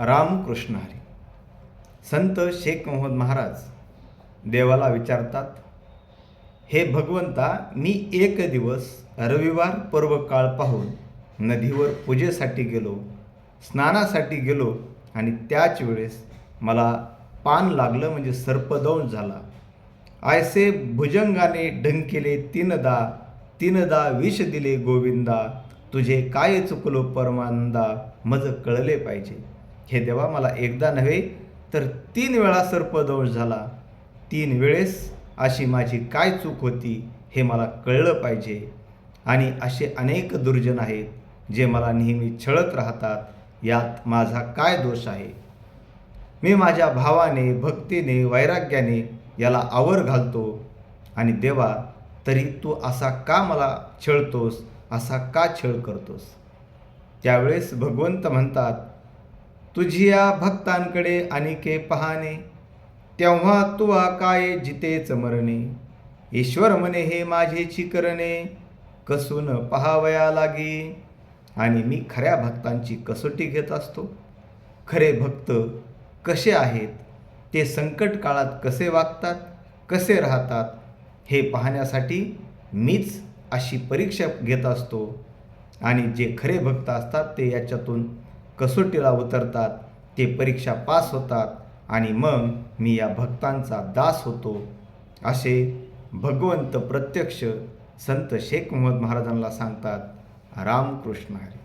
रामकृष्ण हरी. संत शेख मोहम्मद महाराज देवाला विचारतात हे भगवंता मी एक दिवस रविवार पर्व काळ पाहून नदीवर पूजेसाठी गेलो स्नानासाठी गेलो आणि त्याच वेळेस मला पान लागलं म्हणजे सर्पदंश झाला. आयसे भुजंगाने ढंकेले तीनदा तीनदा विष दिले गोविंदा तुझे काय चुकलो परमानंदा मज कळले पाहिजे. हे देवा मला एकदा नव्हे तर तीन वेळा सर्पदंश झाला. तीन वेळेस अशी माझी काय चूक होती हे मला कळलं पाहिजे. आणि असे अनेक दुर्जन आहेत जे मला नेहमी छळत राहतात. यात माझा काय दोष आहे? मी माझ्या भावाने भक्तीने वैराग्याने याला आवर घालतो. आणि देवा तरी तू असा का मला छळतोस? असा का छळ करतोस? त्यावेळेस भगवंत म्हणतात तुझी या भक्तांकडे अनिके पहाणे तेव्हा तुवा काय जिते मरणे. ईश्वर म्हणे हे माझेची करणे कसून पहावया लागी. आणि मी खऱ्या भक्तांची कसोटी घेत असतो. खरे भक्त कसे आहेत? ते संकट काळात कसे वागतात? कसे राहतात? हे पाहण्यासाठी मीच अशी परीक्षा घेत असतो. आणि जे खरे भक्त असतात ते याच्यातून कसोटीला उतरतात ते परीक्षा पास होतात आणि मग मी या भक्तांचा दास होतो असे भगवंत प्रत्यक्ष संत शेख मोहम्मद महाराजांना सांगतात रामकृष्ण हरी.